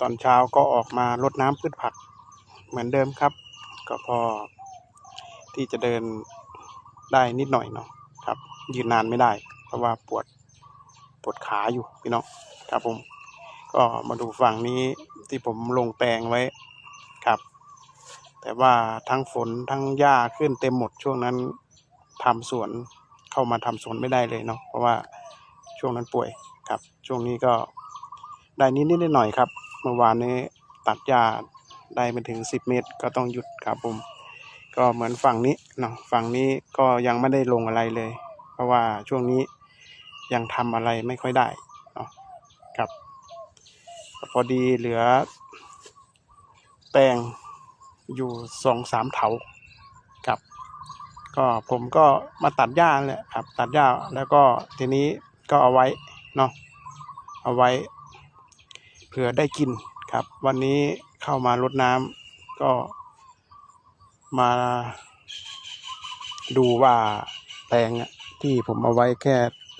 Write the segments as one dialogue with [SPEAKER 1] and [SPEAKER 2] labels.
[SPEAKER 1] ตอนเช้าก็ออกมารดน้ำพืชผักเหมือนเดิมครับ ก็พอที่จะเดินได้นิดหน่อยเนาะครับ ยืนนานไม่ได้ เพราะว่าปวดปวดขาอยู่พี่น้องครับผม ก็มาดูฝั่งนี้ที่ผมลงแปลงไว้ครับ แต่ว่าทั้งฝนทั้งหญ้าขึ้นเต็มหมดช่วงนั้นทำสวนเข้ามาทำสวนไม่ได้เลยเนาะเพราะว่าช่วงนั้นป่วยครับ ช่วงนี้ก็ได้นิดนิดหน่อยครับ เมื่อวานนี้ตัดหญ้าได้ไปถึงสิบเมตรก็ต้องหยุดครับผม ก็เหมือนฝั่งนี้เนาะฝั่งนี้ก็ยังไม่ได้ลงอะไรเลย เพราะว่าช่วงนี้ยังทำอะไรไม่ค่อยได้เนาะครับ พอดีเหลือแปลงอยู่สองสามเถาครับ ก็ผมก็มาตัดหญ้าแหละครับ ตัดหญ้าแล้วก็ทีนี้ก็เอาไว้เนาะเอาไว้ เผื่อได้กินครับ วันนี้เข้ามารดน้ำก็มาดูว่าแปลงที่ผมเอาไว้แค่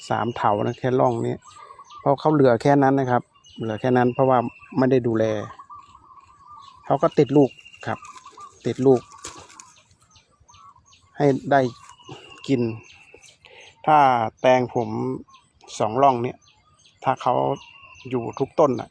[SPEAKER 1] สามเถานะแค่ร่องนี้เพราะเขาเหลือแค่นั้นนะครับ เหลือแค่นั้นเพราะว่าไม่ได้ดูแลเขาก็ติดลูกครับ ติดลูก ให้ได้กิน ถ้าแตงผมสองร่องเนี่ย ถ้าเขาอยู่ทุกต้นอะ